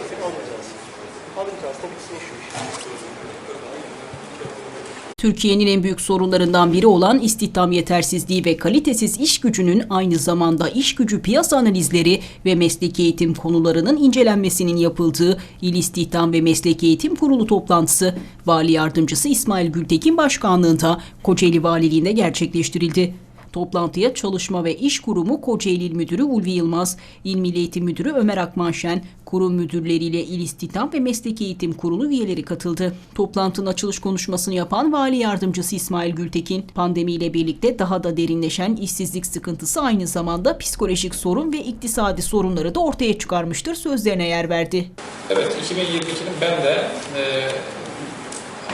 destek almayacağız. Almayacağız. Tabii ki şu. Türkiye'nin en büyük sorunlarından biri olan istihdam yetersizliği ve kalitesiz iş gücünün aynı zamanda iş gücü piyasa analizleri ve mesleki eğitim konularının incelenmesinin yapıldığı İl İstihdam ve Mesleki Eğitim Kurulu toplantısı Vali Yardımcısı İsmail Gültekin Başkanlığında Kocaeli Valiliğinde gerçekleştirildi. Toplantıya Çalışma ve İş Kurumu Kocaeli İl Müdürü Ulvi Yılmaz, İl Milli Eğitim Müdürü Ömer Akmanşen, kurum müdürleriyle İl İstihdam ve Mesleki Eğitim Kurulu üyeleri katıldı. Toplantının açılış konuşmasını yapan Vali Yardımcısı İsmail Gültekin, pandemiyle birlikte daha da derinleşen işsizlik sıkıntısı aynı zamanda psikolojik sorun ve iktisadi sorunları da ortaya çıkarmıştır sözlerine yer verdi. Evet, 2022'nin ben de e,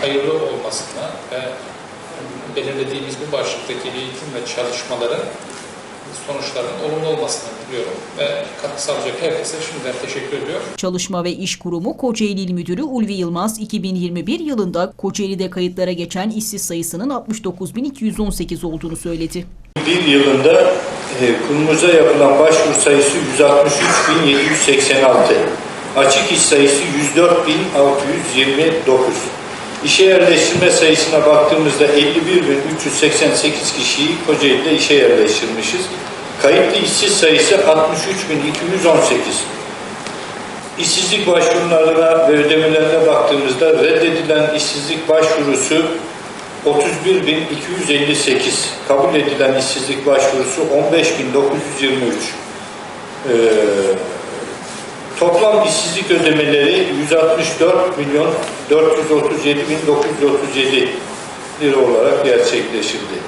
hayırlı olmasını ve belirlediğimiz bu başlıktaki eğitim ve çalışmaların sonuçlarının olumlu olmasını diliyorum ve katkı sağlayacak herkese şimdiden teşekkür ediyorum. Çalışma ve İş Kurumu Kocaeli İl Müdürü Ulvi Yılmaz, 2021 yılında Kocaeli'de kayıtlara geçen işsiz sayısının 69.218 olduğunu söyledi. Bir yılında e, kurumuza yapılan başvuru sayısı 163.786. Açık iş sayısı 104.629. İşe yerleştirme sayısına baktığımızda 51.388 kişiyi Kocaeli'de işe yerleştirmişiz. Kayıtlı işsiz sayısı 63.218. İşsizlik başvurularına ve ödemelerine baktığımızda reddedilen işsizlik başvurusu 31.258. Kabul edilen işsizlik başvurusu 15.923. Ee, toplam işsizlik ödemeleri 164 milyon 437 bin 937 lira olarak gerçekleşildi.